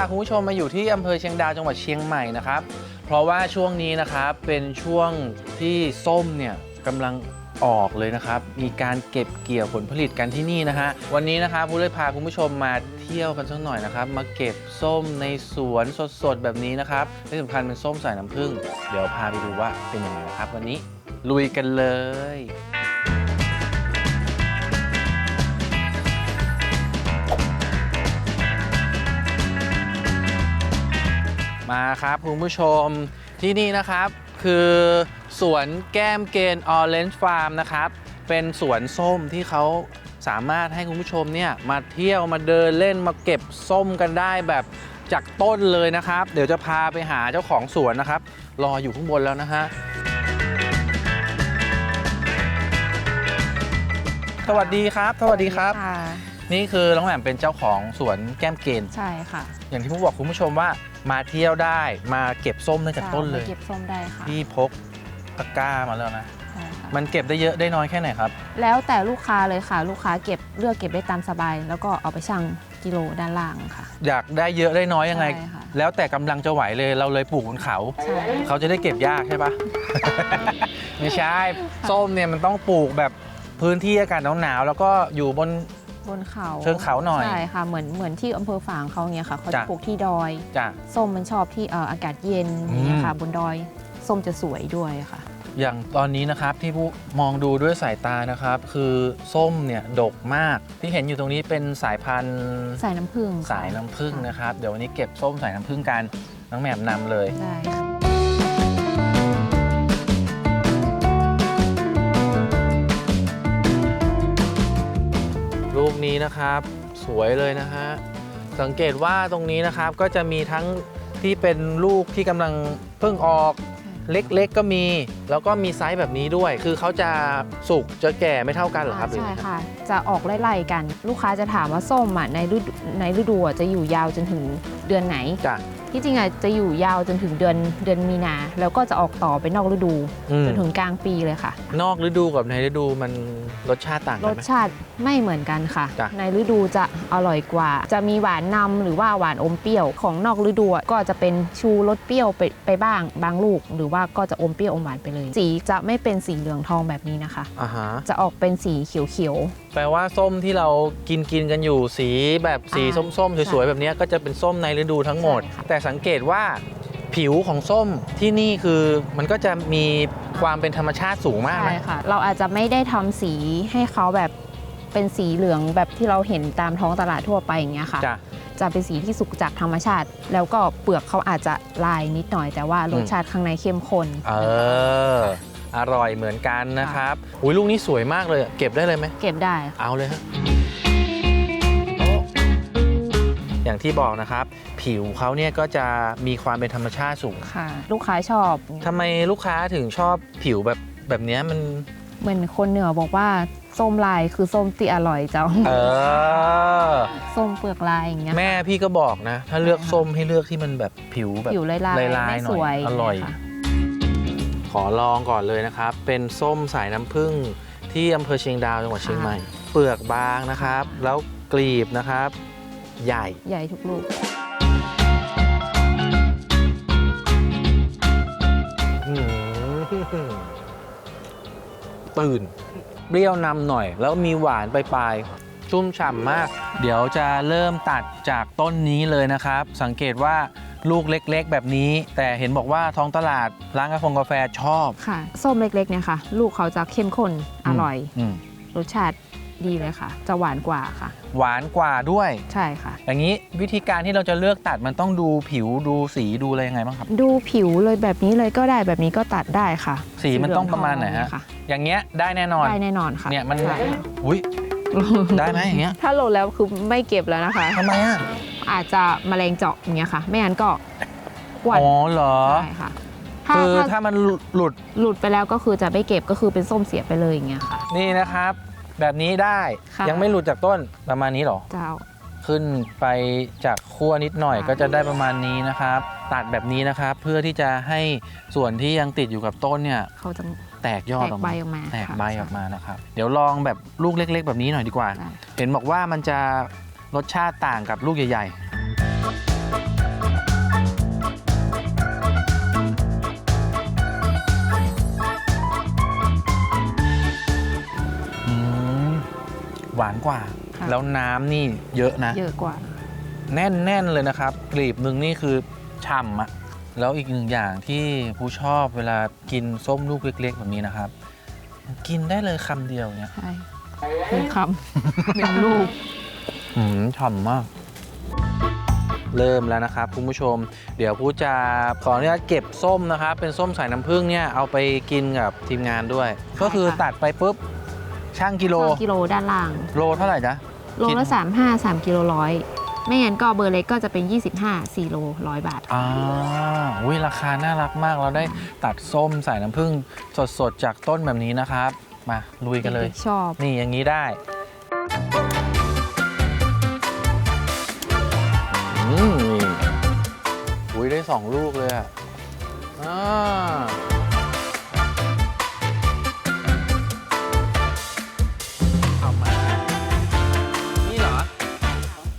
าคุณผู้ชมมาอยู่ที่อำเภอเชียงดาวจังหวัดเชียงใหม่นะครับ เพราะว่าช่วงนี้นะครับเป็นช่วงที่ส้มเนี่ยกำลังออกเลยนะครับ มีการเก็บเกี่ยวผลผลิตกันที่นี่นะฮะ วันนี้นะครับผู้เลยพาคุณผู้ชมมาเที่ยวกันสักหน่อยนะครับ มาเก็บส้มในสวนสดๆแบบนี้นะครับที่สำคัญเป็นส้มสายน้ำผึ้ง เดี๋ยวพาไปดูว่าเป็นยังไงนะครับ วันนี้ลุยกันเลย มาครับคุณผู้ชมที่นี่นะครับคือสวนแก้มเกนออเรนจ์ฟาร์มนะครับ เป็นสวนส้มที่เขาสามารถให้คุณผู้ชมเนี่ยมาเที่ยวมาเดินเล่นมาเก็บส้มกันได้แบบจากต้นเลยนะครับ เดี๋ยวจะพาไปหาเจ้าของสวนนะครับ รออยู่ข้างบนแล้วนะฮะสวัสดีครับ สวัสดีครับค่ะนี่คือน้องแหม่มเป็นเจ้าของสวนแก้มเกนใช่ค่ะ อย่างที่ผมบอกคุณผู้ชมว่า มาเที่ยวได้มาเก็บส้มได้จากต้นเลยมาเก็บส้มได้ค่ะพี่พกตะกร้ามาแล้วนะ ใช่ค่ะมันเก็บได้เยอะได้น้อยแค่ไหนครับ แล้วแต่ลูกค้าเลยค่ะ ลูกค้าเก็บเลือกเก็บได้ตามสบาย แล้วก็เอาไปชั่งกิโลด้านล่างค่ะ อยากได้เยอะได้น้อยยังไง ใช่ค่ะ แล้วแต่กำลังจะไหวเลยเราเลยปลูกบนเขา ใช่ เขาจะได้เก็บยากใช่ปะ ไม่ใช่ ส้มเนี่ยมันต้องปลูกแบบพื้นที่อากาศหนาวๆแล้วก็อยู่บน บนเขาเชิงเขาหน่อย ใช่ค่ะเหมือนเหมือนที่อำเภอฝางเขาเนี่ยค่ะเขาจะจ้ะ ปลูกที่ดอยจ้ะ ส้มมันชอบที่เอ่ออากาศเย็นอืมอย่างเนี่ยค่ะ บนดอยส้มจะสวยด้วยค่ะ อย่างตอนนี้นะครับที่ผู้มองดูด้วยสายตานะครับ คือส้มเนี่ยดกมากที่เห็นอยู่ตรงนี้เป็นสายพันธุ์ใส่น้ำผึ้งค่ะสายน้ำผึ้งนะครับ เดี๋ยววันนี้เก็บส้มสายน้ำผึ้งกันน้องแหม่มนำเลย ได้ค่ะ นี้นะครับ สวยเลยนะฮะสังเกตว่าตรงนี้นะครับก็จะมีทั้งที่เป็นลูกที่กำลังเพิ่งออกเล็กๆก็มี แล้วก็มีไซส์แบบนี้ด้วย คือเขาจะสุกจะแก่ไม่เท่ากันเหรอครับหรือใช่ไงค่ะ จะออกไล่ๆกัน ลูกค้าจะถามว่าส้มอะในฤดูในฤดูอะจะอยู่ยาวจนถึงเดือนไหน จ้ะ ที่จริงอะจะอยู่ยาวจนถึงเดือนเดือนมีนา แล้วก็จะออกต่อไปนอกฤดู อืม จนถึงกลางปีเลยค่ะ นอกฤดูกับในฤดูมันรสชาติต่างรกันสไหม ชาติไม่เหมือนกันค่ะ จ้ะ ในฤดูจะอร่อยกว่า จะมีหวานนำหรือว่าหวานอมเปรี้ยวของนอกฤดูอะก็จะเป็นชูรสเปรี้ยวไปไปบ้าง บางลูก หรือว่าก็จะอมเปรี้ยวอมหวานไปเลย สีจะไม่เป็นสีเหลืองทองแบบนี้นะคะ อ่าฮะ จะออกเป็นสีเขียวแปลว่าส้มที่เรากินกินกันอยู่สีแบบสีอ่าส้มๆใช่สวยๆ แบบเนี้ยก็จะเป็นส้มในฤดูทั้งหมด ใช่ค่ะ แต่สังเกตว่าผิวของส้มที่นี่คือมันก็จะมีความเป็นธรรมชาติสูงๆมากใช่นะค่ะ เราอาจจะไม่ได้ทำสีให้เขาแบบเป็นสีเหลืองแบบที่เราเห็นตามท้องตลาดทั่วไปอย่างเงี้ยค่ะ จ้ะ จะเป็นสีที่สุกจากธรรมชาติ แล้วก็เปลือกเขาอาจจะลายนิดหน่อย แต่ว่ารสชาติข้างในเข้มข้น เออ อร่อยเหมือนกันนะครับอุ้ยลูกนี้สวยมากเลยอะเก็บได้เลยไหมเก็บได้ค่ะเอาเลยฮะโอ้อย่างที่บอกนะครับ ผิวเขาเนี่ยก็จะมีความเป็นธรรมชาติสูงค่ะ ลูกค้าชอบทำไมลูกค้าถึงชอบผิวแบบแบบเนี้ยมัน เหมือนคนเหนือบอกว่าส้มลายคือส้มที่อร่อยเจ้าเออ ส้มเปลือกลายอย่างเงี้ยแม่พี่ก็บอกนะ ถ้าเลือกส้มให้เลือกที่มันแบบผิวแบบผิวลายลายลายๆไม่หน่สอวยยอร่อยางเงี้ค่ะ ขอลองก่อนเลยนะครับ เป็นส้มสายน้ำผึ้งที่อำเภอเชียงดาวจังหวัดเชียงใหม่ เปลือกบางนะครับ แล้วกลีบนะครับ ใหญ่ ใหญ่ทุกลูก อืมตื่น เปรี้ยวนำหน่อย แล้วมีหวานปลายๆชุ่มฉ่ำมาก เดี๋ยวจะเริ่มตัดจากต้นนี้เลยนะครับ สังเกตว่า ลูกเล็กๆ แบบนี้ แต่เห็นบอกว่าท้องตลาดร้านกาแฟกาแฟชอบค่ะ ส้มเล็กๆเนี่ยค่ะ ลูกเขาจะเข้มข้นอร่อยมรสชาติดีเลยค่ะ จะหวานกว่าค่ะ หวานกว่าด้วย ใช่ค่ะ อย่างนี้วิธีการที่เราจะเลือกตัดมันต้องดูผิวดูสีดูอะไรยังไงบ้างครับ ดูผิวเลยแบบนี้เลยก็ได้แบบนี้ก็ตัดได้ค่ะสีมันต้องประมาณไหนฮะค่ะอย่างเงี้ยได้แน่นอน ได้แน่นอนค่ะเนี่ยมันใช่ค่ะอุ้ย ได้ไหมอย่างเงี้ยถ้าโหลดแล้วคือไม่เก็บแล้วนะคะ ทำไมอะ อาจจะแมลงเจาะอย่างเงี้ยค่ะ ไม่งั้นก็หวัดอ๋อเหรอ ใช่ค่ะถ้าคือถ้าถ้ามันหลุดหลุดไปแล้วก็คือจะไม่เก็บก็คือเป็นส้มเสียไปเลยอย่างเงี้ยค่ะ นี่นะครับ แบบนี้ได้ ค่ะ ยังไม่หลุดจากต้นประมาณนี้เหรอ เจ้า ขึ้นไปจากขั้วนิดหน่อยค่ะ ก็จะได้ประมาณนี้นะครับ ตัดแบบนี้นะครับ เพื่อที่จะให้ส่วนที่ยังติดอยู่กับต้นเนี่ย เขาจะ แตกยอดออกมาแตกใบออกมาแตกใบออกมานะครับ เดี๋ยวลองแบบลูกเล็ก ๆ แบบนี้หน่อยดีกว่าเห็นบอกว่ามันจะรสชาติต่างกับลูกใหญ่ๆอืมหวานกว่าแล้วน้ำนี่เยอะนะ เยอะกว่า แน่น ๆ เลยนะครับกลีบหนึ่งนี่คือ ฉ่ำอะแล้วอีกหนึ่งอย่างที่ผู้ชอบเวลากินส้มลูกเล็ก ๆ แบบนี้นะครับ กินได้เลยคำเดียวเนี่ยใช่หนึ่งคำหนึ่งลูก อืมฉ่ำมาก เริ่มแล้วนะครับคุณผู้ชม เดี๋ยวผู้จะขออนุญาตเก็บส้มนะครับ เป็นส้มสายน้ำผึ้งเนี่ยเอาไปกินกับทีมงานด้วย ก็คือค่ะตัดไปปุ๊บช่างกิโลสองกิโลด้านล่าง โลเท่าไหร่จ๊ะ โลคิดละสามห้าสามกิโลร้อย ไม่งั้นก็เบอร์เล็กก็จะเป็น 25 4 โลร้อยบาท อ่าอุ้ยราคาน่ารักมาก เราได้ตัดส้มสายน้ำผึ้งสดๆ จากต้นแบบนี้นะครับ มาลุยกันเลยด็ๆชอบ นี่อย่างนี้ได้อืมนี่อุ้ยได้สองลูกเลยอะอ่าเอา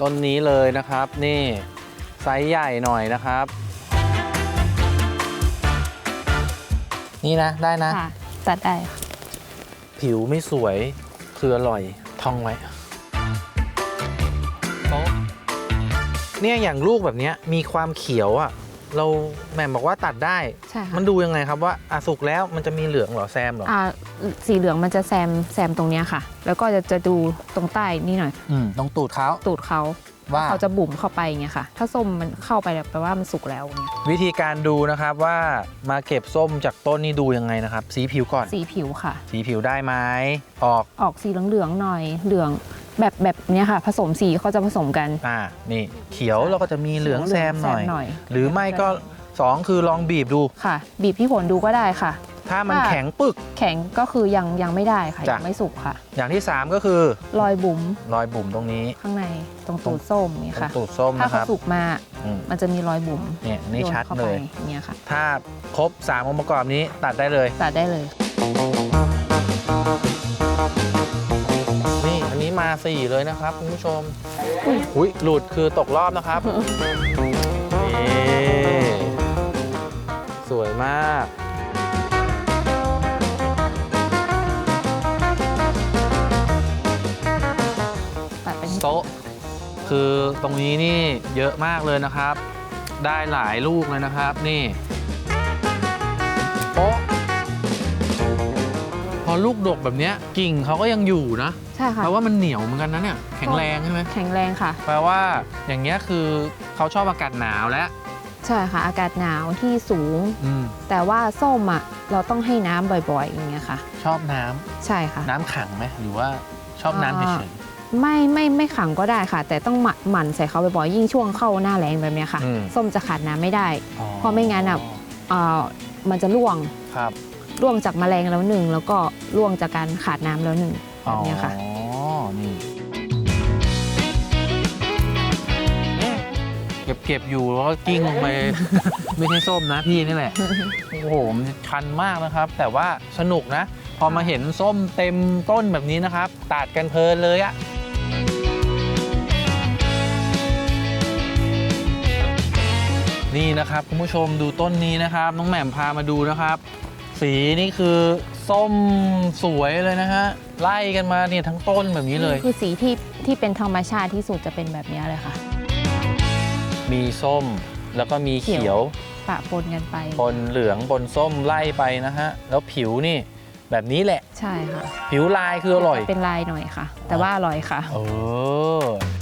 ต้นนี้เลยนะครับ นี่ไซส์ใหญ่หน่อยนะครับ นี่นะได้นะ ค่ะตัดได้ค่ะผิวไม่สวยคืออร่อยท่องไว้โต๊ะเนี่ยอย่างลูกแบบเนี้ยมีความเขียวอะ่ะ เราแหม่มบอกว่าตัดได้ ใช่ค่ะมันดูยังไงครับว่าอะสุกแล้วมันจะมีเหลืองเหรอแซมเหรออ่าสีเหลืองมันจะแซมแซมตรงเนี้ยค่ะ แล้วก็จะจะดูตรงใต้นี่หน่อย อืมต้องตูดเขาตูดเขาว่าเขาจะบุ๋มเข้าไปอย่างเงี้ยค่ะ ถ้าส้มมันเข้าไปแปลว่ามันสุกแล้วอย่างเงี้ยวิธีการดูนะครับว่ามาเก็บส้มจากต้นนี่ดูยังไงนะครับ สีผิวก่อน สีผิวค่ะ สีผิวได้ไหมออกออกสีเหลืองๆหน่อยเหลือง แบบแบบเนี้ยค่ะ ผสมสีเขาจะผสมกัน อ่านี่เขียวเราก็จะมีเหลืองแซมหน่อยหน่อย หรือไม่ก็สองคือลองบีบดู ค่ะ บีบที่ผลดูก็ได้ค่ะ ถ้ามันค่ะ แข็งปึก แข็งก็คือยังยังไม่ได้ค่ะจ้ะ ยังไม่สุกค่ะ อย่างที่ 3 ก็คือรอยบุ๋มรอยบุ๋มตรงนี้ข้างในตรงตูดส้มนี่ตรงค่ะ ตูดส้มถ้านะคเขารับสุกมาอืมมันจะมีรอยบุ๋มเนี่ยนี่โยชัดข้าเลไปยเนี่ยค่ะถ้าครบ 3 องค์ประกอบนี้ตัดได้เลย ตัดได้เลยนี่อันนี้มา 4 เลยนะครับคุณผู้ชมอุ้ยหลุดคือตกรอบนะครับนี่สวยมากตัดเป็นโต๊ะคือตรงนี้นี่เยอะมากเลยนะครับ ได้หลายลูกเลยนะครับนี่โป๊ะพ อลูกดกแบบเนี้ยกิ่งเขาก็ยังอยู่นะใช่ค่ะแปลว่ามันเหนียวเหมือนกันนะเนี่ยแข็งแรงใช่ไหมแข็งแรงค่ะ แปลว่าอย่างเงี้ยคือเขาชอบอากาศหนาวแล้วใช่ค่ะ อากาศหนาวที่สูง อืมแต่ว่าส้มอะเราต้องให้น้ำบ่อยๆ อย่างเงี้ยค่ะ ชอบน้ำใช่ค่ะ น้ำขังไหมหรือว่าชอบน้ำอ่าเฉยไม่ไม่ไม่ขังก็ได้ค่ะ แต่ต้องหมั่นหมั่นใส่เขาบ่อยๆยิ่งช่วงเข้าหน้าแรงแบบเนี้ยค่ะอืมส้มจะขาดน้ำไม่ได้ๆเพราะไม่งั้นอะอ่ามันจะร่วง ครับ ร่วงจากแมลงแล้วหนึ่งแล้วก็ร่วงจากการขาดน้ำแล้วหนึ่งแบบเนี้ยค่ะ อ๋อ นี่เอ๊ะเก็บเก็บอยู่แล้วก็กิ้งลงไป ไม่ใช่ส้มนะพี่นี่แหละ โอ้โห มันชันมากนะครับ แต่ว่าสนุกนะ พอมาเห็นส้มเต็มต้นแบบนี้นะครับ ตัดกันเพลินเลยอะนี่นะครับคุณผู้ชมดูต้นนี้นะครับ น้องแหม่มพามาดูนะครับ สีนี่คือส้มสวยเลยนะฮะ ไล่กันมาเนี่ยทั้งต้นแบบนี้เลย คือสีที่ที่เป็นธรรมชาติที่สุดจะเป็นแบบเนี้ยเลยค่ะ มีส้มแล้วก็มีเขียวปะปนกันไปปนเหลืองปนส้มไล่ไปนะฮะ แล้วผิวนี่แบบนี้แหละ ใช่ค่ะ ผิวลายคืออร่อย เป็นลายหน่อยค่ะ แต่ว่าอร่อยค่ะ เอออุ้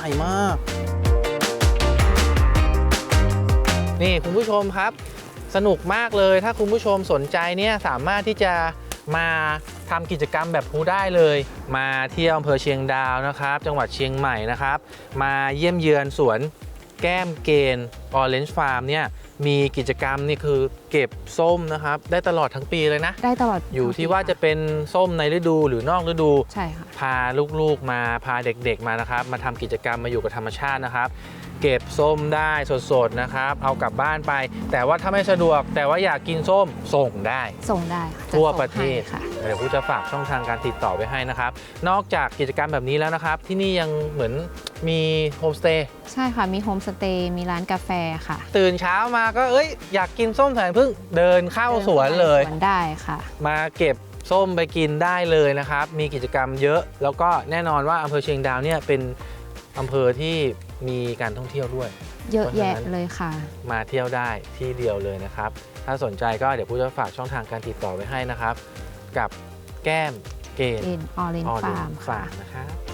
ญ่มาก นี่คุณผู้ชมครับ สนุกมากเลยถ้าคุณผู้ชมสนใจเนี่ยสามารถที่จะมาทำกิจกรรมแบบพูได้เลย มาเที่ยวอำเภอเชียงดาวนะครับ จังหวัดเชียงใหม่นะครับ มาเยี่ยมเยือนสวนแก้มเกณฑ์ออเรนจ์ฟาร์มเนี่ยมีกิจกรรมนี่คือเก็บส้มนะครับ ได้ตลอดทั้งปีเลยนะ ได้ตลอดอยู่ที่ว่าทั้งปีจะเป็นส้มในฤดูหรือนอกฤดู ใช่ค่ะ พาลูกๆมาพาเด็กๆมานะครับ มาทำกิจกรรมมาอยู่กับธรรมชาตินะครับ เก็บส้มได้สดๆนะครับ เอากลับบ้านไป แต่ว่าถ้าไม่สะดวก แต่ว่าอยากกินส้มส่งได้ ส่งได้ค่ะจทั่วส่งประเทศให้ค่ะเดี๋ยวผู้จะฝากช่องทางการติดต่อไว้ให้นะครับ นอกจากกิจกรรมแบบนี้แล้วนะครับ ที่นี่ยังเหมือนมีโฮมสเตย์ใช่ค่ะ มีโฮมสเตย์มีร้านกาแฟค่ะ ตื่นเช้ามาก็เอ้ยอยากกินส้มสายพึ่งเดินเข้าสวนเลยสวนได้ค่ะ มาเก็บ ส้มไปกินได้เลยนะครับ มีกิจกรรมเยอะ แล้วก็แน่นอนว่าอำเภอเชียงดาวเนี่ยเป็นอำเภอที่มีการท่องเที่ยวด้วย เยอะแยะเพราะฉะนั้นเลยค่ะ มาเที่ยวได้ที่เดียวเลยนะครับ ถ้าสนใจก็เดี๋ยวผู้จะฝากช่องทางการติดต่อไว้ให้นะครับ กับแก้มเกณฑ์เป็นออเรนออฟาเดร์มฟาค่ะร์มนะครับ